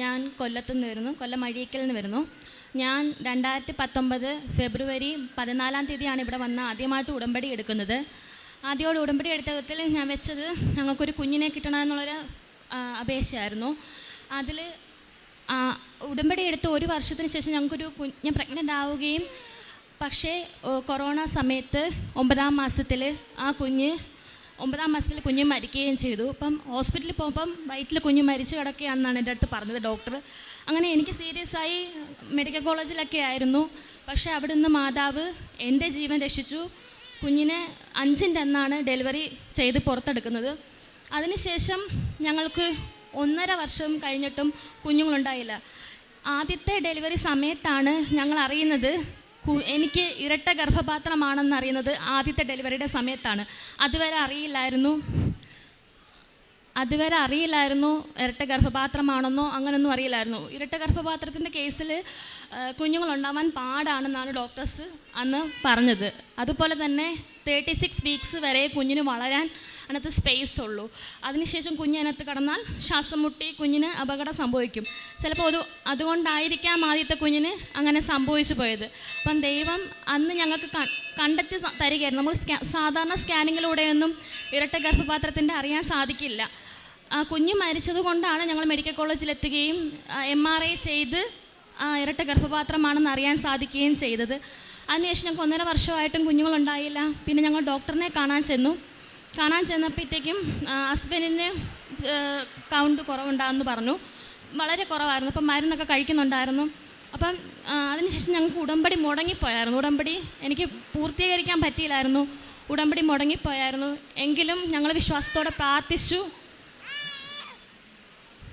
ഞാൻ കൊല്ലത്തു നിന്ന് വരുന്നു കൊല്ലം അഴീക്കൽ നിന്ന് വരുന്നു ഞാൻ രണ്ടായിരത്തി പത്തൊമ്പത് ഫെബ്രുവരി പതിനാലാം തീയതിയാണ് ഇവിടെ വന്ന് ആദ്യമായിട്ട് ഉടമ്പടി എടുക്കുന്നത്. ആദ്യമായിട്ട് ഉടമ്പടി എടുത്തതിൽ ഞാൻ വെച്ചത് ഞങ്ങൾക്കൊരു കുഞ്ഞിനെ കിട്ടണമെന്നുള്ളൊരു അപേക്ഷയായിരുന്നു. അതിൽ ഉടമ്പടി എടുത്ത് ഒരു വർഷത്തിന് ശേഷം ഞങ്ങൾക്കൊരു ഞാൻ പ്രഗ്നന്റ് ആവുകയും പക്ഷേ കൊറോണ സമയത്ത് ഒമ്പതാം മാസത്തിൽ ആ കുഞ്ഞ് ഒമ്പതാം മാസത്തിൽ കുഞ്ഞ് മരിക്കുകയും ചെയ്തു. അപ്പം ഹോസ്പിറ്റലിൽ പോകുമ്പം വയറ്റിൽ കുഞ്ഞ് മരിച്ചു കിടക്കുകയാണെന്നാണ് എന്റെ അടുത്ത് പറഞ്ഞത് ഡോക്ടർ അങ്ങനെ എനിക്ക് സീരിയസ് ആയി മെഡിക്കൽ കോളേജിലൊക്കെ ആയിരുന്നു. പക്ഷേ അവിടുന്ന് മാതാവ് എന്റെ ജീവൻ രക്ഷിച്ചു. കുഞ്ഞിനെ അഞ്ചിന്റെ അന്നാണ് ഡെലിവറി ചെയ്ത് പുറത്തെടുക്കുന്നത്. അതിനുശേഷം ഞങ്ങൾക്ക് ഒന്നര വർഷം കഴിഞ്ഞിട്ടും കുഞ്ഞുങ്ങളുണ്ടായില്ല. ആദ്യത്തെ ഡെലിവറി സമയത്താണ് ഞങ്ങൾ അറിയുന്നത് എനിക്ക് ഇരട്ട ഗർഭപാത്രമാണെന്ന് അറിയുന്നത് ആദ്യത്തെ ഡെലിവറിയുടെ സമയത്താണ്. അതുവരെ അറിയില്ലായിരുന്നു. അതുവരെ അറിയില്ലായിരുന്നു ഇരട്ട ഗർഭപാത്രമാണെന്നോ അങ്ങനെയൊന്നും അറിയില്ലായിരുന്നു. ഇരട്ട ഗർഭപാത്രത്തിന്റെ കേസിൽ കുഞ്ഞുങ്ങളുണ്ടാവാൻ പാടാണെന്നാണ് ഡോക്ടേഴ്സ് അന്ന് പറഞ്ഞത്. അതുപോലെ തന്നെ തേർട്ടി സിക്സ് വീക്സ് വരെ കുഞ്ഞിന് വളരാൻ അതിനകത്ത് സ്പേസ് ഉള്ളൂ. അതിനുശേഷം കുഞ്ഞ് അതിനകത്ത് കടന്നാൽ ശ്വാസം മുട്ടി കുഞ്ഞിന് അപകടം സംഭവിക്കും. ചിലപ്പോൾ അത് അതുകൊണ്ടായിരിക്കാം ആദ്യത്തെ കുഞ്ഞിന് അങ്ങനെ സംഭവിച്ചു പോയത്. അപ്പം ദൈവം അന്ന് ഞങ്ങൾക്ക് കണ്ടെത്തി തരികയായിരുന്നു. നമുക്ക് സ്കാ സാധാരണ സ്കാനിങ്ങിലൂടെയൊന്നും ഇരട്ട ഗർഭപാത്രത്തിന്റെ അറിയാൻ സാധിക്കില്ല. ആ കുഞ്ഞ് മരിച്ചത് കൊണ്ടാണ് ഞങ്ങൾ മെഡിക്കൽ കോളേജിലെത്തുകയും എം ആർ ഐ ചെയ്ത് ഇരട്ട ഗർഭപാത്രമാണെന്ന് അറിയാൻ സാധിക്കുകയും ചെയ്തത്. അതിനുശേഷം ഞങ്ങൾക്ക് ഒന്നര വർഷമായിട്ടും കുഞ്ഞുങ്ങളുണ്ടായില്ല. പിന്നെ ഞങ്ങൾ ഡോക്ടറിനെ കാണാൻ ചെന്നു. കാണാൻ ചെന്നപ്പോഴത്തേക്കും ഹസ്ബൻഡിന് കൗണ്ട് കുറവുണ്ടാകുമെന്ന് പറഞ്ഞു. വളരെ കുറവായിരുന്നു. അപ്പം മരുന്നൊക്കെ കഴിക്കുന്നുണ്ടായിരുന്നു. അപ്പം അതിനുശേഷം ഞങ്ങൾക്ക് ഉടമ്പടി മുടങ്ങിപ്പോയായിരുന്നു. ഉടമ്പടി എനിക്ക് പൂർത്തീകരിക്കാൻ പറ്റിയില്ലായിരുന്നു. ഉടമ്പടി മുടങ്ങിപ്പോയായിരുന്നു. എങ്കിലും ഞങ്ങൾ വിശ്വാസത്തോടെ പ്രാർത്ഥിച്ചു.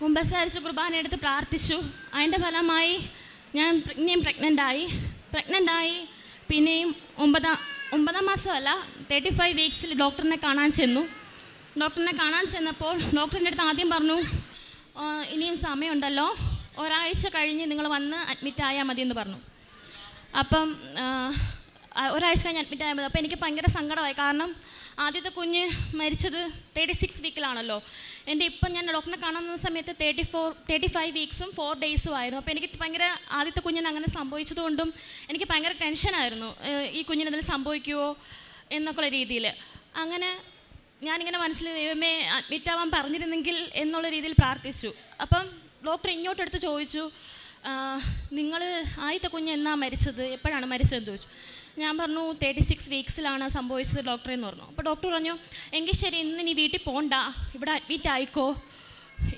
കുമ്പസാരിച്ച് കുർബാന എടുത്ത് പ്രാർത്ഥിച്ചു. അതിന്റെ ഫലമായി ഞാൻ പിന്നെയും പ്രഗ്നന്റായി പ്രഗ്നന്റായി പിന്നെയും ഒമ്പതാം ഒമ്പതാം മാസമല്ല തേർട്ടി ഫൈവ് വീക്സിൽ ഡോക്ടറിനെ കാണാൻ ചെന്നു. ഡോക്ടറിനെ കാണാൻ ചെന്നപ്പോൾ ഡോക്ടറിന്റെ അടുത്ത് ആദ്യം പറഞ്ഞു "ആ, ഇനിയും സമയമുണ്ടല്ലോ. ഒരാഴ്ച കഴിഞ്ഞ് നിങ്ങൾ വന്ന് അഡ്മിറ്റ് ആയാൽ മതി എന്ന് പറഞ്ഞു. അപ്പം ഒരാഴ്ച കഴിഞ്ഞ് അഡ്മിറ്റ് ആയാൽ മതി അപ്പോൾ എനിക്ക് ഭയങ്കര സങ്കടമായി. കാരണം ആദ്യത്തെ കുഞ്ഞ് മരിച്ചത് തേർട്ടി സിക്സ് വീക്കിലാണല്ലോ എന്റെ ഇപ്പം ഞാൻ ഡോക്ടറിനെ കാണുന്ന സമയത്ത് തേർട്ടി ഫോർ തേർട്ടി ഫൈവ് വീക്സും ഫോർ ഡേയ്സും ആയിരുന്നു. അപ്പോൾ എനിക്ക് ഭയങ്കര ആദ്യത്തെ കുഞ്ഞിന് അങ്ങനെ സംഭവിച്ചതുകൊണ്ടും എനിക്ക് ഭയങ്കര ടെൻഷനായിരുന്നു ഈ കുഞ്ഞിന് എന്തെങ്കിലും സംഭവിക്കുമോ എന്നൊക്കെയുള്ള രീതിയിൽ അങ്ങനെ ഞാനിങ്ങനെ മനസ്സിൽ ദൈവമേ അഡ്മിറ്റ് ആവാൻ പറഞ്ഞിരുന്നെങ്കിൽ എന്നുള്ള രീതിയിൽ പ്രാർത്ഥിച്ചു. അപ്പം ഡോക്ടർ ഇങ്ങോട്ടെടുത്ത് ചോദിച്ചു നിങ്ങൾ ആദ്യത്തെ കുഞ്ഞ് എന്നാ മരിച്ചത്? എപ്പോഴാണ് മരിച്ചതെന്ന് ചോദിച്ചു. ഞാൻ പറഞ്ഞു തേർട്ടി സിക്സ് വീക്സിലാണ് സംഭവിച്ചത് ഡോക്ടറെ എന്ന് പറഞ്ഞു. അപ്പോൾ ഡോക്ടർ പറഞ്ഞു എങ്കിൽ ശരി ഇന്ന് നീ വീട്ടിൽ പോകണ്ട ഇവിടെ അഡ്മിറ്റ് ആയിക്കോ.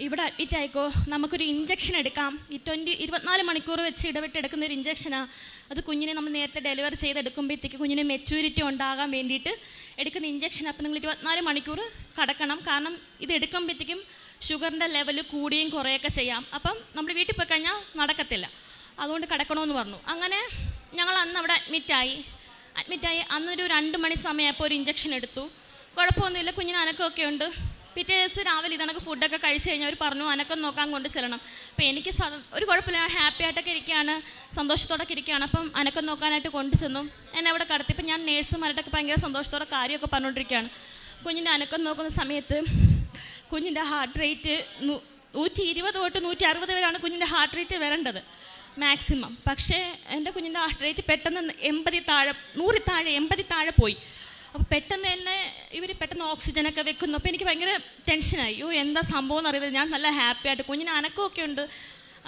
ഇവിടെ അഡ്മിറ്റ് ആയിക്കോ. നമുക്കൊരു ഇഞ്ചക്ഷൻ എടുക്കാം. ഈ ട്വന്റി ഇരുപത്തിനാല് മണിക്കൂർ വെച്ച് ഇടവിട്ട് എടുക്കുന്ന ഒരു ഇഞ്ചക്ഷനാണ് അത് കുഞ്ഞിനെ നമ്മൾ നേരത്തെ ഡെലിവറി ചെയ്തെടുക്കുമ്പോഴത്തേക്ക് കുഞ്ഞിന് മെച്യൂരിറ്റി ഉണ്ടാകാൻ വേണ്ടിയിട്ട് എടുക്കുന്ന ഇഞ്ചക്ഷൻ അപ്പോൾ നിങ്ങൾ ഇരുപത്തിനാല് മണിക്കൂർ കടക്കണം. കാരണം ഇത് എടുക്കുമ്പോഴത്തേക്കും ഷുഗറിന്റെ ലെവൽ കൂടിയും കുറയൊക്കെ ചെയ്യാം. അപ്പം നമ്മൾ വീട്ടിൽ പോയി കഴിഞ്ഞാൽ നടക്കത്തില്ല. അതുകൊണ്ട് കിടക്കണമെന്ന് പറഞ്ഞു. അങ്ങനെ ഞങ്ങൾ അന്ന് അവിടെ അഡ്മിറ്റായി അഡ്മിറ്റായി അന്നൊരു രണ്ട് മണി സമയമായപ്പോൾ ഒരു ഇഞ്ചക്ഷൻ എടുത്തു. കുഴപ്പമൊന്നുമില്ല കുഞ്ഞിന് അനക്കമൊക്കെ ഉണ്ട്. പിറ്റേ ദിവസം രാവിലെ ഇതണക്ക് ഫുഡൊക്കെ കഴിച്ച് കഴിഞ്ഞാൽ അവർ പറഞ്ഞു അനക്കം നോക്കാൻ കൊണ്ട് ചെല്ലണം. അപ്പോൾ എനിക്ക് ഒരു കുഴപ്പമില്ല. ഹാപ്പി ആയിട്ടൊക്കെ ഇരിക്കുകയാണ് സന്തോഷത്തോടൊക്കെ ഇരിക്കുകയാണ്. അപ്പം അനക്കം നോക്കാനായിട്ട് കൊണ്ടു ചെന്നു. എന്നെ അവിടെ കടത്തി. ഇപ്പം ഞാൻ നേഴ്സുമാരായിട്ടൊക്കെ ഭയങ്കര സന്തോഷത്തോടെ കാര്യമൊക്കെ പറഞ്ഞുകൊണ്ടിരിക്കുകയാണ്. കുഞ്ഞിന്റെ അനക്കം നോക്കുന്ന സമയത്ത് കുഞ്ഞിന്റെ ഹാർട്ട് റേറ്റ് നൂറ്റി ഇരുപത് തൊട്ട് നൂറ്റി അറുപത് വരെയാണ് കുഞ്ഞിന്റെ ഹാർട്ട് റേറ്റ് വരേണ്ടത്. മാക്സിമം പക്ഷേ എന്റെ കുഞ്ഞിന്റെ ഹാർട്ട് റേറ്റ് പെട്ടെന്ന് എൺപതി താഴെ നൂറി താഴെ എൺപതി താഴെ പോയി. അപ്പോൾ പെട്ടെന്ന് തന്നെ ഇവർ പെട്ടെന്ന് ഓക്സിജനൊക്കെ വെക്കുന്നു. അപ്പോൾ എനിക്ക് ഭയങ്കര ടെൻഷനായി ഓ എന്താ സംഭവം എന്ന് അറിയുന്നത് ഞാൻ നല്ല ഹാപ്പി ആയിട്ട് കുഞ്ഞിന് അനക്കമൊക്കെ ഉണ്ട്.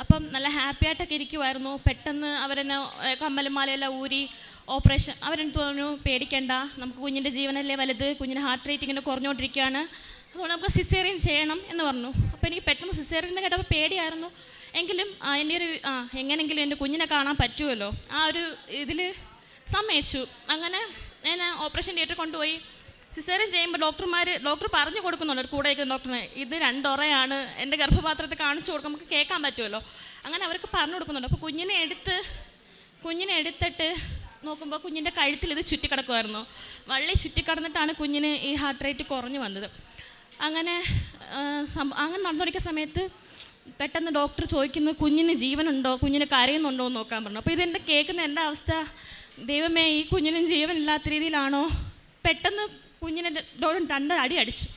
അപ്പം നല്ല ഹാപ്പി ആയിട്ടൊക്കെ ഇരിക്കുമായിരുന്നു പെട്ടെന്ന് അവരെന്നെ കമ്മലുമാലയെല്ലാം കമ്മലും മാലയെല്ലാം ഊരി ഓപ്പറേഷൻ അവരെനിക്ക് പറഞ്ഞു പേടിക്കേണ്ട. നമുക്ക് കുഞ്ഞിന്റെ ജീവനല്ലേ വലുത്. കുഞ്ഞിന്റെ ഹാർട്ട് റേറ്റ് ഇങ്ങനെ കുറഞ്ഞുകൊണ്ടിരിക്കുകയാണ് അതുകൊണ്ട് നമുക്ക് സിസേറിയൻ ചെയ്യണം എന്ന് പറഞ്ഞു. അപ്പോൾ എനിക്ക് പെട്ടെന്ന് സിസേറിയൻ എന്ന് കേട്ടപ്പോൾ പേടിയായിരുന്നു. എങ്കിലും എന്റെ ഒരു ആ എങ്ങനെങ്കിലും എന്റെ കുഞ്ഞിനെ കാണാൻ പറ്റുമല്ലോ. ആ ഒരു ഇതിൽ സമ്മതിച്ചു. അങ്ങനെ ഞാൻ ഓപ്പറേഷൻ തിയേറ്ററിൽ കൊണ്ടുപോയി. സിസേറിയൻ ചെയ്യുമ്പോൾ ഡോക്ടർമാർ ഡോക്ടർ പറഞ്ഞു കൊടുക്കുന്നുണ്ട് കൂടെ ഇരിക്കുന്ന ഡോക്ടറിന് ഇത് രണ്ടൊറയാണ് എന്റെ ഗർഭപാത്രത്തെ കാണിച്ചു കൊടുക്കും നമുക്ക് കേൾക്കാൻ പറ്റുമല്ലോ. അങ്ങനെ അവർക്ക് പറഞ്ഞു കൊടുക്കുന്നുണ്ട്. അപ്പോൾ കുഞ്ഞിനെ എടുത്ത് കുഞ്ഞിനെ എടുത്തിട്ട് നോക്കുമ്പോൾ കുഞ്ഞിന്റെ കഴുത്തിൽ ഇത് ചുറ്റിക്കിടക്കുമായിരുന്നു വള്ളി ചുറ്റിക്കിടന്നിട്ടാണ് കുഞ്ഞിന് ഈ ഹാർട്ട് റേറ്റ് കുറഞ്ഞു വന്നത്. അങ്ങനെ അങ്ങനെ നടന്നു നടന്നുകൊണ്ടിരിക്കുന്ന സമയത്ത് പെട്ടെന്ന് ഡോക്ടർ ചോദിക്കുന്നു കുഞ്ഞിന് ജീവനുണ്ടോ? കുഞ്ഞിന് കരയുന്നുണ്ടോ? എന്ന് നോക്കാൻ പറഞ്ഞു. അപ്പോൾ ഇതെന്റെ കേൾക്കുന്ന എന്റെ അവസ്ഥ? ദൈവമേ ഈ കുഞ്ഞിനും ജീവനില്ലാത്ത രീതിയിലാണോ? പെട്ടെന്ന് കുഞ്ഞിനെ രണ്ട് അടി അടിച്ചു.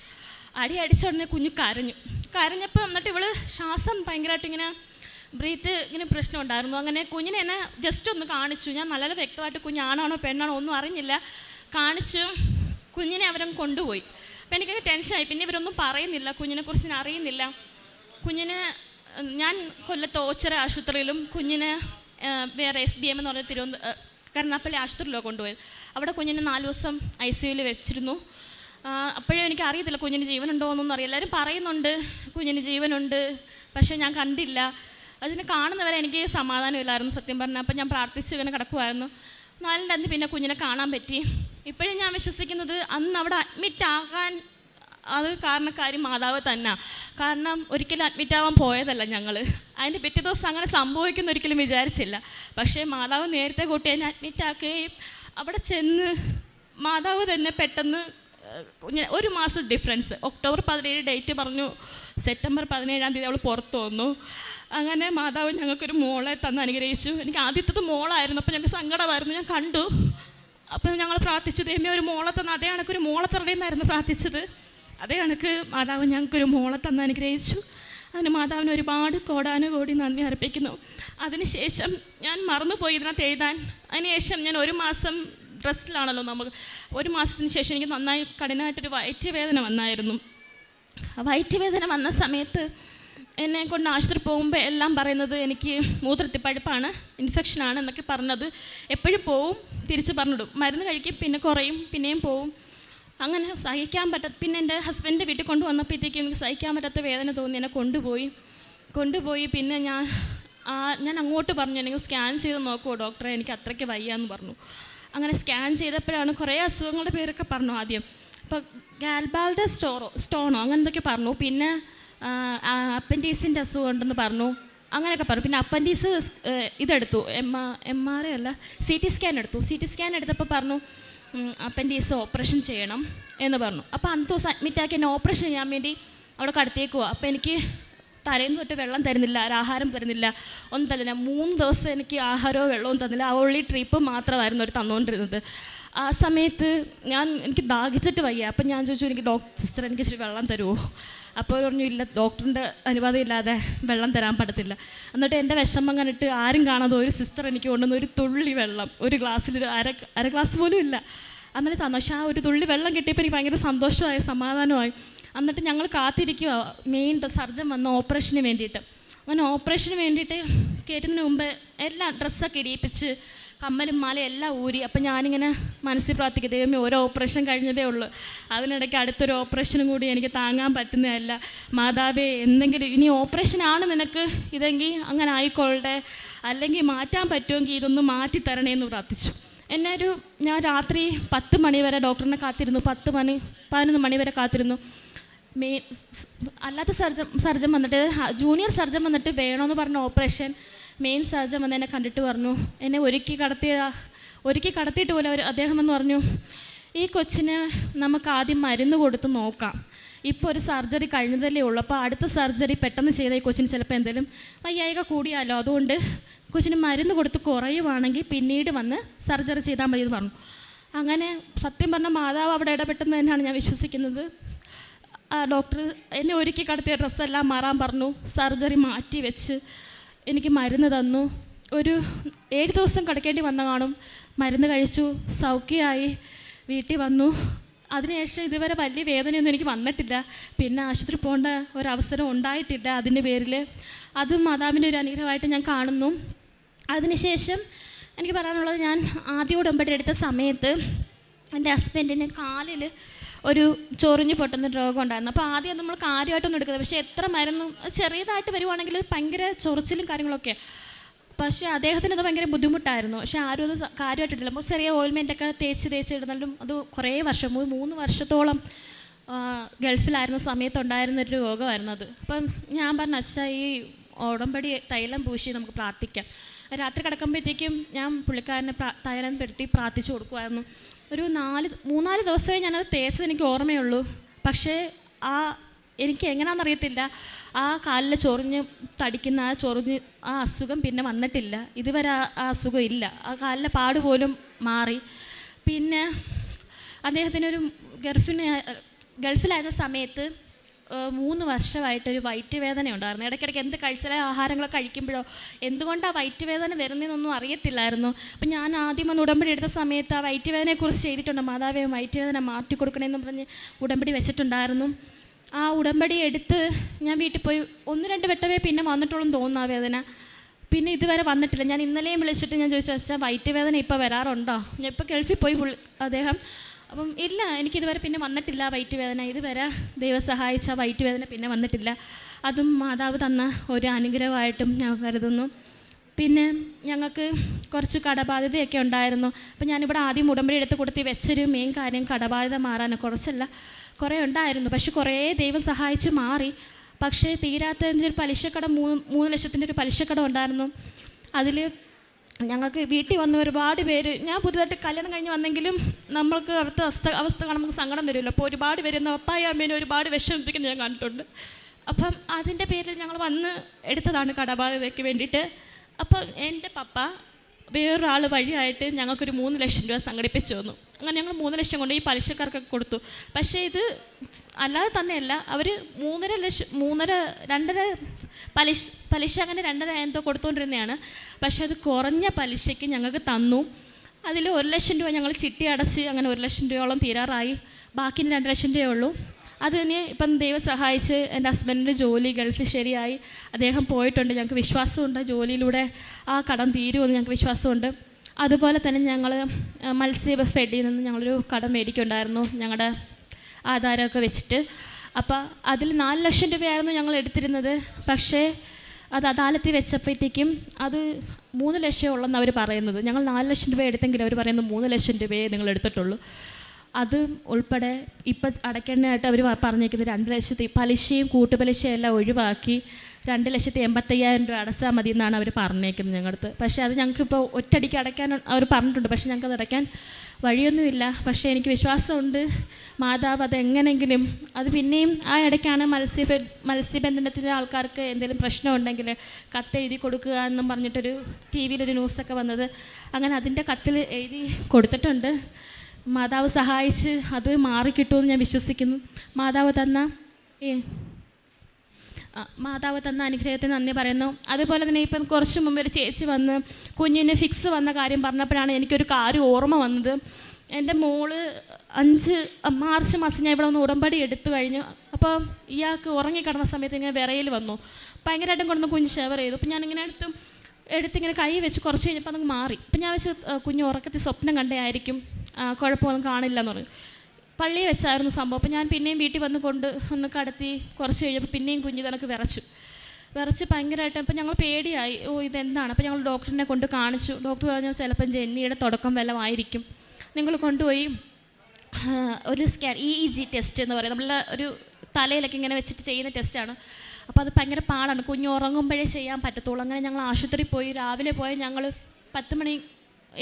അടി അടിച്ച ഉടനെ കുഞ്ഞ് കരഞ്ഞു. കരഞ്ഞപ്പോൾ എന്നിട്ട് ഇവൾ ശ്വാസം ഭയങ്കരമായിട്ട് ഇങ്ങനെ ബ്രീത്ത് ഇങ്ങനെ പ്രശ്നം ഉണ്ടായിരുന്നു. അങ്ങനെ കുഞ്ഞിനെ എന്നെ ജസ്റ്റ് ഒന്ന് കാണിച്ചു. ഞാൻ നല്ല വ്യക്തമായിട്ട് കുഞ്ഞാണാണോ പെണ്ണാണോ ഒന്നും അറിഞ്ഞില്ല. കാണിച്ചു കുഞ്ഞിനെ അവരും കൊണ്ടുപോയി. അപ്പം എനിക്കങ്ങ് ടെൻഷനായി പിന്നെ ഇവരൊന്നും പറയുന്നില്ല. കുഞ്ഞിനെക്കുറിച്ച് അറിയുന്നില്ല. കുഞ്ഞിന് ഞാൻ കൊല്ലത്ത് ഓച്ചറ ആശുപത്രിയിലും കുഞ്ഞിന് വേറെ എസ് ബി എം എന്ന് പറഞ്ഞ തിരുവനന്തപുരം കരുനാപ്പള്ളി ആശുപത്രിയിലോ കൊണ്ടുപോയത്. അവിടെ കുഞ്ഞിന് നാല് ദിവസം ഐ സി യുവിൽ വെച്ചിരുന്നു. അപ്പോഴും എനിക്ക് അറിയത്തില്ല കുഞ്ഞിന് ജീവനുണ്ടോ എന്നൊന്നും അറിയില്ല. എല്ലാവരും പറയുന്നുണ്ട് കുഞ്ഞിന് ജീവനുണ്ട് പക്ഷേ ഞാൻ കണ്ടില്ല. അതിനെ കാണുന്നവരെ എനിക്ക് സമാധാനമില്ലായിരുന്നു സത്യം പറഞ്ഞാൽ അപ്പം ഞാൻ പ്രാർത്ഥിച്ച് ഇങ്ങനെ കിടക്കുമായിരുന്നു നാലിന്റെ അന്ന് പിന്നെ കുഞ്ഞിനെ കാണാൻ പറ്റി. ഇപ്പോഴും ഞാൻ വിശ്വസിക്കുന്നത് അന്ന് അവിടെ അഡ്മിറ്റ് ആകാൻ അത് കാരണക്കാരി മാതാവ് തന്നെ. കാരണം ഒരിക്കലും അഡ്മിറ്റ് ആവാൻ പോയതല്ല ഞങ്ങൾ അതിന്റെ പിറ്റേ ദിവസം അങ്ങനെ സംഭവിക്കുന്ന ഒരിക്കലും വിചാരിച്ചില്ല. പക്ഷേ മാതാവ് നേരത്തെ കൂട്ടി എന്നെ അഡ്മിറ്റ് ആക്കുകയും അവിടെ ചെന്ന് മാതാവ് തന്നെ പെട്ടെന്ന് ഒരു മാസം ഡിഫറൻസ് ഒക്ടോബർ പതിനേഴ് ഡേറ്റ് പറഞ്ഞു. സെപ്റ്റംബർ പതിനേഴാം തീയതി അവൾ പുറത്തു വന്നു. അങ്ങനെ മാതാവ് ഞങ്ങൾക്കൊരു മോളെ തന്ന് അനുഗ്രഹിച്ചു. എനിക്ക് ആദ്യത്തത് മോളായിരുന്നു. അപ്പോൾ ഞങ്ങൾക്ക് സങ്കടമായിരുന്നു. ഞാൻ കണ്ടു. അപ്പം ഞങ്ങൾ പ്രാർത്ഥിച്ചു. ദൈവമേ ഒരു മോളെ തന്നെ. അതേ കണക്കൊരു മോളെ തരണമെന്നായിരുന്നു പ്രാർത്ഥിച്ചത്. അതേ കണക്ക് മാതാവ് ഞങ്ങൾക്കൊരു മോളെ തന്ന് അനുഗ്രഹിച്ചു. അതിന് മാതാവിന് ഒരുപാട് കോടാനുകോടി നന്ദി അർപ്പിക്കുന്നു. അതിനുശേഷം ഞാൻ മറന്നുപോയി ഇതിനകത്ത് എഴുതാൻ. അതിനുശേഷം ഞാൻ ഒരു മാസം ഡ്രസ്സിലാണല്ലോ നമുക്ക്. ഒരു മാസത്തിന് ശേഷം എനിക്ക് നന്നായി കഠിനമായിട്ടൊരു വയറ്റ് വേദന വന്നായിരുന്നു. വയറ്റ് വേദന വന്ന സമയത്ത് എന്നെ കൊണ്ട് ആശുപത്രി പോകുമ്പോൾ എല്ലാം പറയുന്നത് എനിക്ക് മൂത്രത്തിപ്പഴുപ്പാണ് ഇൻഫെക്ഷനാണ് എന്നൊക്കെ പറഞ്ഞത്. എപ്പോഴും പോവും തിരിച്ച് പറഞ്ഞിടും. മരുന്ന് കഴിക്കും പിന്നെ കുറയും പിന്നെയും പോവും. അങ്ങനെ സഹിക്കാൻ പറ്റാത്ത പിന്നെ എന്റെ ഹസ്ബൻഡ് വീട്ടിൽ കൊണ്ടുവന്നപ്പോഴത്തേക്കും എനിക്ക് സഹിക്കാൻ പറ്റാത്ത വേദന തോന്നി. എന്നെ കൊണ്ടുപോയി. കൊണ്ടുപോയി. പിന്നെ ഞാൻ ഞാൻ അങ്ങോട്ട് പറഞ്ഞു എനിക്ക് സ്കാൻ ചെയ്ത് നോക്കുമോ ഡോക്ടറെ എനിക്ക് അത്രയ്ക്ക് വയ്യാന്ന് പറഞ്ഞു. അങ്ങനെ സ്കാൻ ചെയ്തപ്പോഴാണ് കുറേ അസുഖങ്ങളുടെ പേരൊക്കെ പറഞ്ഞു ആദ്യം. അപ്പോൾ ഗാൽബാൾഡ് സ്റ്റോറോ സ്റ്റോണോ അങ്ങനെ എന്തൊക്കെ പറഞ്ഞു. പിന്നെ അപ്പൻഡീസിന്റെ അസുഖം ഉണ്ടെന്ന് പറഞ്ഞു. അങ്ങനെയൊക്കെ പറഞ്ഞു. പിന്നെ അപ്പൻഡീസ് ഇതെടുത്തു. എം എം ആർ എ അല്ല സി ടി സ്കാൻ എടുത്തു. സി ടി സ്കാൻ എടുത്തപ്പോൾ പറഞ്ഞു അപ്പൻഡീസ് ഓപ്പറേഷൻ ചെയ്യണം എന്ന് പറഞ്ഞു. അപ്പോൾ അന്ന് ദിവസം അഡ്മിറ്റ് ആക്കി എന്നെ ഓപ്പറേഷൻ ചെയ്യാൻ വേണ്ടി അവിടെ കടത്തിയേക്കുവാ അപ്പോൾ എനിക്ക് തലേന്ന് തൊട്ട് വെള്ളം തരുന്നില്ല ആഹാരം തരുന്നില്ല ഒന്നും തരുന്നില്ല മൂന്ന് ദിവസം എനിക്ക് ആഹാരമോ വെള്ളവും തന്നില്ല. ആ ഉള്ളി ട്രിപ്പ് മാത്രമായിരുന്നു അവർ തന്നുകൊണ്ടിരുന്നത്. ആ സമയത്ത് ഞാൻ എനിക്ക് ദാഹിച്ചിട്ട് വയ്യ. അപ്പം ഞാൻ ചോദിച്ചു എനിക്ക് ഡോക്ടർ സിസ്റ്റർ എനിക്ക് ഇച്ചിരി വെള്ളം തരുമോ അപ്പോൾ പറഞ്ഞു ഇല്ല ഡോക്ടറിന്റെ അനുവാദം ഇല്ലാതെ വെള്ളം തരാൻ പറ്റത്തില്ല. എന്നിട്ട് എന്റെ വിഷമം കണ്ടിട്ട് ആരും കാണാതെ ഒരു സിസ്റ്റർ എനിക്ക് കൊണ്ടുവന്ന ഒരു തുള്ളി വെള്ളം ഒരു ഗ്ലാസ്സിൽ ഒരു അര അര ഗ്ലാസ് പോലും ഇല്ല. അന്നേരം തന്നു പക്ഷേ ആ ഒരു തുള്ളി വെള്ളം കിട്ടിയപ്പോൾ എനിക്ക് ഭയങ്കര സന്തോഷമായി സമാധാനമായി. എന്നിട്ട് ഞങ്ങൾ കാത്തിരിക്കുക മെയിൻ സർജൻ വന്ന ഓപ്പറേഷന് വേണ്ടിയിട്ട്. അങ്ങനെ ഓപ്പറേഷന് വേണ്ടിയിട്ട് കയറ്റുന്നതിന് മുമ്പ് എല്ലാം ഡ്രസ്സൊക്കെ ഇടിയിപ്പിച്ച് കമ്മലും മാലയും എല്ലാം ഊരി അപ്പം ഞാനിങ്ങനെ മനസ്സിൽ പ്രാർത്ഥിക്കും ദൈവമേ ഓരോ ഓപ്പറേഷൻ കഴിഞ്ഞതേ ഉള്ളൂ. അതിനിടയ്ക്ക് അടുത്തൊരു ഓപ്പറേഷനും കൂടി എനിക്ക് താങ്ങാൻ പറ്റുന്നതല്ല. മാതാവേ എന്തെങ്കിലും ഇനി ഓപ്പറേഷനാണ് നിനക്ക് ഇതെങ്കിൽ അങ്ങനെ ആയിക്കൊള്ളട്ടെ. അല്ലെങ്കിൽ മാറ്റാൻ പറ്റുമെങ്കിൽ ഇതൊന്ന് മാറ്റി തരണേന്ന് പ്രാർത്ഥിച്ചു. എന്നെ ഒരു ഞാൻ രാത്രി പത്ത് മണി വരെ ഡോക്ടറിനെ കാത്തിരുന്നു. പത്ത് മണി പതിനൊന്ന് മണി വരെ കാത്തിരുന്നു. മെയിൻ അല്ലാത്ത സർജൻ സർജൻ വന്നിട്ട് ജൂനിയർ സർജൻ വന്നിട്ട് വേണമെന്ന് പറഞ്ഞ ഓപ്പറേഷൻ. മെയിൻ സർജൻ വന്ന് എന്നെ കണ്ടിട്ട് പറഞ്ഞു എന്നെ ഒരുക്കി കടത്തിയ ഒരുക്കി കടത്തിയിട്ട് പോലെ അവർ അദ്ദേഹം എന്ന് പറഞ്ഞു ഈ കൊച്ചിന് നമുക്ക് ആദ്യം മരുന്ന് കൊടുത്ത് നോക്കാം. ഇപ്പോൾ ഒരു സർജറി കഴിഞ്ഞതല്ലേ ഉള്ളൂ. അപ്പോൾ അടുത്ത സർജറി പെട്ടെന്ന് ചെയ്ത ഈ കൊച്ചിന് ചിലപ്പോൾ എന്തെങ്കിലും വയ്യായിക കൂടിയാലോ. അതുകൊണ്ട് കൊച്ചിന് മരുന്ന് കൊടുത്ത് കുറയുവാണെങ്കിൽ പിന്നീട് വന്ന് സർജറി ചെയ്താൽ മതി എന്ന് പറഞ്ഞു. അങ്ങനെ സത്യം പറഞ്ഞ മാതാവ് അവിടെ ഇടപെട്ടെന്ന് തന്നെയാണ് ഞാൻ വിശ്വസിക്കുന്നത്. ഡോക്ടർ എന്നെ ഒരുക്കി കടത്തിയ ഡ്രസ്സെല്ലാം മാറാൻ പറഞ്ഞു. സർജറി മാറ്റി വെച്ച്. എനിക്ക് മരുന്ന് തന്നു. ഒരു ഏഴ് ദിവസം കിടക്കേണ്ടി വന്ന കാണും. മരുന്ന് കഴിച്ചു. സൗഖ്യമായി വീട്ടിൽ വന്നു. അതിനുശേഷം ഇതുവരെ വലിയ വേദനയൊന്നും എനിക്ക് വന്നിട്ടില്ല. പിന്നെ ആശുപത്രി പോകേണ്ട ഒരവസരം ഉണ്ടായിട്ടില്ല അതിന്റെ പേരിൽ. അതും മാതാവിന്റെ ഒരു അനുഗ്രഹമായിട്ട് ഞാൻ കാണുന്നു. അതിനുശേഷം എനിക്ക് പറയാനുള്ളത് ഞാൻ ആദ്യ ഉടമ്പടി എടുത്ത സമയത്ത് എന്റെ ഹസ്ബൻഡിന് കാലിൽ ഒരു ചൊറിഞ്ഞു പൊട്ടുന്ന രോഗം ഉണ്ടായിരുന്നു. അപ്പോൾ ആദ്യം നമ്മൾ കാര്യമായിട്ടൊന്നും എടുക്കുന്നത് പക്ഷേ എത്ര മരുന്ന് ചെറിയതായിട്ട് വരുവാണെങ്കിൽ ഭയങ്കര ചൊറിച്ചിലും കാര്യങ്ങളൊക്കെ. പക്ഷേ അദ്ദേഹത്തിന് അത് ഭയങ്കര ബുദ്ധിമുട്ടായിരുന്നു. പക്ഷേ ആരും അത് കാര്യമായിട്ടിട്ടില്ല. അപ്പോൾ ചെറിയ ഓയിൽമെന്റൊക്കെ തേച്ച് തേച്ച് ഇടുന്നാലും അത് കുറേ വർഷം മൂന്ന് വർഷത്തോളം ഗൾഫിലായിരുന്ന സമയത്തുണ്ടായിരുന്ന ഒരു രോഗമായിരുന്നു അത്. അപ്പം ഞാൻ പറഞ്ഞ അച്ഛാ ഈ ഓടമ്പടി തൈലം പൂശി നമുക്ക് പ്രാർത്ഥിക്കാം. രാത്രി കിടക്കുമ്പോഴത്തേക്കും ഞാൻ പുള്ളിക്കാരനെ തൈലം പെടുത്തി പ്രാർത്ഥിച്ചു കൊടുക്കുമായിരുന്നു ഒരു നാല് മൂന്നാൽ ദിവസമേ ഞാനത് തേച്ചത് എനിക്ക് ഓർമ്മയുള്ളൂ. പക്ഷേ ആ എനിക്ക് എങ്ങനെയാണെന്നറിയത്തില്ല ആ കാലിലെ ചൊറിഞ്ഞ് തടിക്കുന്ന ആ ചൊറിഞ്ഞ് ആ അസുഖം പിന്നെ വന്നിട്ടില്ല. ഇതുവരെ ആ അസുഖം ഇല്ല. ആ കാലിലെ പാട് പോലും മാറി. പിന്നെ അദ്ദേഹത്തിനൊരു ഗൾഫിന് ഗൾഫിലായിരുന്ന സമയത്ത് മൂന്ന് വർഷമായിട്ടൊരു വയറ്റ് വേദന ഉണ്ടായിരുന്നു ഇടയ്ക്കിടയ്ക്ക് എന്ത് കഴിച്ചാലേ ആഹാരങ്ങളൊക്കെ കഴിക്കുമ്പോഴോ എന്തുകൊണ്ടാണ് വയറ്റ് വേദന വരുന്നതെന്നൊന്നും അറിയത്തില്ലായിരുന്നു. അപ്പം ഞാൻ ആദ്യം ഒന്ന് ഉടമ്പടി എടുത്ത സമയത്ത് ആ വയറ്റ് വേദനയെക്കുറിച്ച് ചെയ്തിട്ടുണ്ട്. മാതാവേ വയറ്റ് വേദന മാറ്റി കൊടുക്കണമെന്ന് പറഞ്ഞ് ഉടമ്പടി വെച്ചിട്ടുണ്ടായിരുന്നു. ആ ഉടമ്പടി എടുത്ത് ഞാൻ വീട്ടിൽ പോയി ഒന്ന് രണ്ട് വട്ടമേ പിന്നെ വന്നിട്ടുള്ളൂ തോന്നുന്നു ആ വേദന. പിന്നെ ഇതുവരെ വന്നിട്ടില്ല. ഞാൻ ഇന്നലെയും വിളിച്ചിട്ട് ഞാൻ ചോദിച്ചു വെച്ചാൽ വയറ്റ് വേദന ഇപ്പോൾ വരാറുണ്ടോ? ഞാൻ ഇപ്പോൾ ഗൾഫിൽ പോയി അദ്ദേഹം അപ്പം ഇല്ല എനിക്കിതുവരെ പിന്നെ വന്നിട്ടില്ല വയറ്റ് വേദന ഇതുവരെ ദൈവം സഹായിച്ച വയറ്റ് വേദന പിന്നെ വന്നിട്ടില്ല. അതും മാതാവ് തന്ന ഒരു അനുഗ്രഹമായിട്ടും ഞാൻ കരുതുന്നു. പിന്നെ ഞങ്ങൾക്ക് കുറച്ച് കടബാധ്യതയൊക്കെ ഉണ്ടായിരുന്നു. അപ്പം ഞാനിവിടെ ആദ്യം ഉടമ്പടി എടുത്ത് കൊടുത്ത് വെച്ചൊരു മെയിൻ കാര്യം കടബാധ്യത മാറാൻ കുറച്ചല്ല കുറേ ഉണ്ടായിരുന്നു. പക്ഷെ കുറേ ദൈവം സഹായിച്ച് മാറി. പക്ഷേ തീരാത്തതിന്റെ ഒരു പലിശക്കട മൂന്ന് മൂന്ന് ലക്ഷത്തിന്റെ ഒരു പലിശക്കട ഉണ്ടായിരുന്നു. അതിൽ ഞങ്ങൾക്ക് വീട്ടിൽ വന്ന ഒരുപാട് പേര് ഞാൻ പുതുതായിട്ട് കല്യാണം കഴിഞ്ഞ് വന്നെങ്കിലും നമ്മൾക്ക് അവിടുത്തെ അവസ്ഥ അവസ്ഥ കാണുമ്പോൾ സങ്കടം വരുമല്ലോ. അപ്പോൾ ഒരുപാട് പേര് അപ്പായ അമ്മേനെ ഒരുപാട് വിഷമിപ്പിക്കുന്നത് ഞാൻ കണ്ടിട്ടുണ്ട്. അപ്പം അതിന്റെ പേരിൽ ഞങ്ങൾ വന്ന് എടുത്തതാണ് കടബാധ്യതയ്ക്ക് വേണ്ടിയിട്ട്. അപ്പം എന്റെ പപ്പ വേറൊരാൾ വഴിയായിട്ട് ഞങ്ങൾക്കൊരു മൂന്ന് ലക്ഷം രൂപ സംഘടിപ്പിച്ചു തന്നു. അങ്ങനെ ഞങ്ങൾ മൂന്ന് ലക്ഷം കൊണ്ട് ഈ പലിശക്കാർക്കൊക്കെ കൊടുത്തു. പക്ഷേ ഇത് അല്ലാതെ തന്നെയല്ല അവർ മൂന്നര ലക്ഷം മൂന്നര രണ്ടര പലിശ പലിശ അങ്ങനെ രണ്ടര എന്തോ കൊടുത്തുകൊണ്ടിരുന്നതാണ് പക്ഷേ അത് കുറഞ്ഞ പലിശയ്ക്ക് ഞങ്ങൾക്ക് തന്നു. അതിൽ ഒരു ലക്ഷം രൂപ ഞങ്ങൾ ചിട്ടി അടച്ച് അങ്ങനെ ഒരു ലക്ഷം രൂപയോളം തീരാറായി. ബാക്കി രണ്ട് ലക്ഷം രൂപയേ ഉള്ളൂ. അതിന് ഇപ്പം ദൈവം സഹായിച്ച് എന്റെ ഹസ്ബൻഡിന്റെ ജോലി ഗൾഫിൽ ശരിയായി. അദ്ദേഹം പോയിട്ടുണ്ട്. ഞങ്ങൾക്ക് വിശ്വാസമുണ്ട്. ജോലിയിലൂടെ ആ കടം തീരുമെന്ന് ഞങ്ങൾക്ക് വിശ്വാസമുണ്ട്. അതുപോലെ തന്നെ ഞങ്ങൾ മത്സ്യ ഫെഡിൽ നിന്ന് ഞങ്ങളൊരു കടം മേടിക്കുണ്ടായിരുന്നു ഞങ്ങളുടെ ആധാരമൊക്കെ വെച്ചിട്ട്. അപ്പോൾ അതിൽ നാല് ലക്ഷം രൂപയായിരുന്നു ഞങ്ങൾ എടുത്തിരുന്നത്. പക്ഷേ അത് അദാലത്തിൽ വെച്ചപ്പോഴത്തേക്കും അത് മൂന്ന് ലക്ഷം ഉള്ളെന്ന് അവർ പറയുന്നത്. ഞങ്ങൾ നാല് ലക്ഷം രൂപ എടുത്തെങ്കിലും അവർ പറയുന്നത് മൂന്ന് ലക്ഷം രൂപയെ നിങ്ങൾ എടുത്തിട്ടുള്ളൂ. അത് ഉൾപ്പെടെ ഇപ്പം അടയ്ക്കേണ്ടതായിട്ട് അവർ പറഞ്ഞേക്കുന്നത് രണ്ട് ലക്ഷത്തി പലിശയും കൂട്ടുപലിശയും എല്ലാം ഒഴിവാക്കി രണ്ട് ലക്ഷത്തി എൺപത്തയ്യായിരം രൂപ അടച്ചാൽ മതി എന്നാണ് അവർ പറഞ്ഞേക്കുന്നത് ഞങ്ങളുടെ പക്ഷേ അത് ഞങ്ങൾക്കിപ്പോൾ ഒറ്റടിക്ക് അടയ്ക്കാൻ അവർ പറഞ്ഞിട്ടുണ്ട്. പക്ഷേ ഞങ്ങൾക്കത് അടയ്ക്കാൻ വഴിയൊന്നുമില്ല. പക്ഷേ എനിക്ക് വിശ്വാസമുണ്ട്. മാതാവ് അത് അത് പിന്നെയും ആ ഇടയ്ക്കാണ് മത്സ്യ മത്സ്യബന്ധനത്തിലെ ആൾക്കാർക്ക് എന്തെങ്കിലും പ്രശ്നമുണ്ടെങ്കിൽ കത്തെഴുതി കൊടുക്കുക എന്നും പറഞ്ഞിട്ടൊരു ടി വിയിലൊരു ന്യൂസൊക്കെ വന്നത്. അങ്ങനെ അതിന്റെ കത്തിൽ എഴുതി കൊടുത്തിട്ടുണ്ട്. മാതാവ് സഹായിച്ച് അത് മാറിക്കിട്ടുമെന്ന് ഞാൻ വിശ്വസിക്കുന്നു. മാതാവ് തന്ന ഏ മാതാവ് തന്ന അനുഗ്രഹത്തിന് നന്ദി പറയുന്നു. അതുപോലെ തന്നെ ഇപ്പം കുറച്ച് മുമ്പ് ഒരു ചേച്ചി വന്ന് കുഞ്ഞിന് ഫിക്സ് വന്ന കാര്യം പറഞ്ഞപ്പോഴാണ് എനിക്കൊരു കാര്യം ഓർമ്മ വന്നത്. എന്റെ മോൾ അഞ്ച് മാർച്ച് മാസം ഞാൻ ഇവിടെ ഒന്ന് ഉടമ്പടി എടുത്തു കഴിഞ്ഞു. അപ്പോൾ ഇയാൾക്ക് ഉറങ്ങിക്കിടന്ന സമയത്ത് ഇങ്ങനെ വിറയിൽ വന്നു. ഭയങ്കരമായിട്ടും കൊണ്ടൊന്ന് കുഞ്ഞ് ഷെവർ ചെയ്തു. അപ്പം ഞാനിങ്ങനെ എടുത്ത് എടുത്തിങ്ങനെ കൈ വെച്ച് കുറച്ച് കഴിഞ്ഞപ്പോൾ അതങ്ങ് മാറി. അപ്പം ഞാൻ വെച്ച് കുഞ്ഞ് ഉറക്കത്തിൽ സ്വപ്നം കണ്ടേ ആയിരിക്കും കുഴപ്പമൊന്നും കാണില്ലെന്ന് പറഞ്ഞു. പള്ളിയിൽ വെച്ചായിരുന്നു സംഭവം. അപ്പോൾ ഞാൻ പിന്നെയും വീട്ടിൽ വന്ന് കൊണ്ട് ഒന്ന് കടത്തി കുറച്ച് കഴിഞ്ഞപ്പോൾ പിന്നെയും കുഞ്ഞ് തനക്ക് വിറച്ചു. വിറച്ച് ഭയങ്കരമായിട്ട് അപ്പം ഞങ്ങൾ പേടിയായി. ഓ ഇതെന്താണ്? അപ്പോൾ ഞങ്ങൾ ഡോക്ടറിനെ കൊണ്ട് കാണിച്ചു. ഡോക്ടർ പറഞ്ഞു ചിലപ്പം ജെന്നിയുടെ തുടക്കം വല്ലതുമായിരിക്കും നിങ്ങൾ കൊണ്ടുപോയി ഒരു scan E E G test എന്ന് പറയും നമ്മളെ ഒരു തലയിലൊക്കെ ഇങ്ങനെ വെച്ചിട്ട് ചെയ്യുന്ന ടെസ്റ്റാണ് അപ്പോൾ അത് ഭയങ്കര പാടാണ്. കുഞ്ഞ് ഉറങ്ങുമ്പോഴേ ചെയ്യാൻ പറ്റത്തുള്ളൂ. അങ്ങനെ ഞങ്ങൾ ആശുപത്രി പോയി. രാവിലെ പോയി ഞങ്ങൾ പത്ത് മണി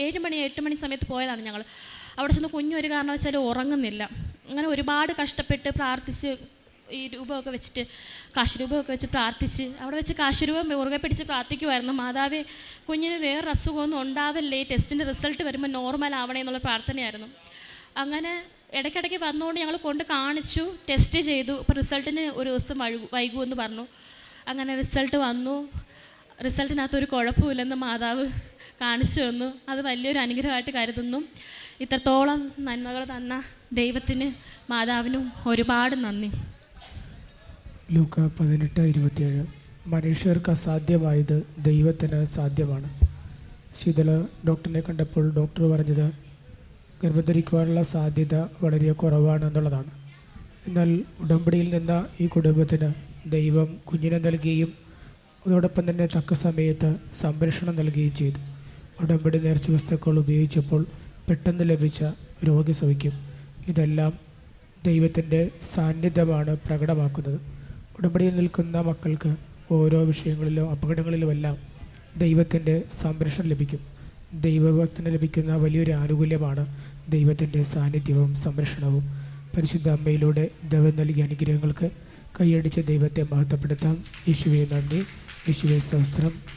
ഏഴ് മണി എട്ട് മണി സമയത്ത് പോയതാണ് ഞങ്ങൾ. അവിടെ ചെന്ന് ഒരു കാരണവശാലും ഉറങ്ങുന്നില്ല. അങ്ങനെ ഒരുപാട് കഷ്ടപ്പെട്ട് പ്രാർത്ഥിച്ച് ഈ രൂപമൊക്കെ വെച്ചിട്ട് കാശുരൂപമൊക്കെ വെച്ച് പ്രാർത്ഥിച്ച് അവിടെ വെച്ച് കാശുരൂപം മുറുകെ പിടിച്ച് പ്രാർത്ഥിക്കുമായിരുന്നു മാതാവേ കുഞ്ഞിന് വേറെ അസുഖമൊന്നും ഉണ്ടാവില്ലേ. ടെസ്റ്റിന്റെ റിസൾട്ട് വരുമ്പോൾ നോർമൽ ആവണേ എന്നുള്ള പ്രാർത്ഥനയായിരുന്നു. അങ്ങനെ ഇടയ്ക്കിടയ്ക്ക് വന്നുകൊണ്ട് ഞങ്ങൾ കൊണ്ട് കാണിച്ചു ടെസ്റ്റ് ചെയ്തു. അപ്പോൾ റിസൾട്ടിന് ഒരു ദിവസം വൈകു എന്ന് പറഞ്ഞു. അങ്ങനെ റിസൾട്ട് വന്നു. റിസൾട്ടിനകത്ത് ഒരു കുഴപ്പമില്ലെന്ന് മാതാവ് കാണിച്ചു തന്നു. അത് വലിയൊരു അനുഗ്രഹമായിട്ട് കരുതുന്നു. ഇത്രത്തോളം നന്മകൾ തന്ന ദൈവത്തിന് മാതാവിനും ഒരുപാട് നന്ദി. ലൂക്ക പതിനെട്ട് ഇരുപത്തിയേഴ്. മനുഷ്യർക്ക് അസാധ്യമായത് ദൈവത്തിന് സാധ്യമാണ്. ശീതള ഡോക്ടറിനെ കണ്ടപ്പോൾ ഡോക്ടർ പറഞ്ഞത് ഗർഭധരിക്കുവാനുള്ള സാധ്യത വളരെ കുറവാണ് എന്നുള്ളതാണ്. എന്നാൽ ഉടമ്പടിയിൽ നിന്ന ഈ കുടുംബത്തിന് ദൈവം കുഞ്ഞിനെ നൽകുകയും അതോടൊപ്പം തന്നെ തക്ക സമയത്ത് സംരക്ഷണം നൽകുകയും ചെയ്തു. ഉടമ്പടി നേർച്ച വസ്തുക്കൾ ഉപയോഗിച്ചപ്പോൾ പെട്ടെന്ന് ലഭിച്ച രോഗസൗഖ്യം. ഇതെല്ലാം ദൈവത്തിന്റെ സാന്നിധ്യമാണ് പ്രകടമാക്കുന്നത്. ഉടമ്പടിയിൽ നിൽക്കുന്ന മക്കൾക്ക് ഓരോ വിഷയങ്ങളിലും അപകടങ്ങളിലുമെല്ലാം ദൈവത്തിന്റെ സംരക്ഷണം ലഭിക്കും. ദൈവഭക്തന് ലഭിക്കുന്ന വലിയൊരു ആനുകൂല്യമാണ് ദൈവത്തിന്റെ സാന്നിധ്യവും സംരക്ഷണവും. പരിശുദ്ധ അമ്മയിലൂടെ ദൈവം നൽകിയ അനുഗ്രഹങ്ങൾക്ക് കൈയടിച്ച ദൈവത്തെ മഹത്വപ്പെടുത്താം. യേശുവെ നന്ദി. യേശുവെ സ്തോത്രം.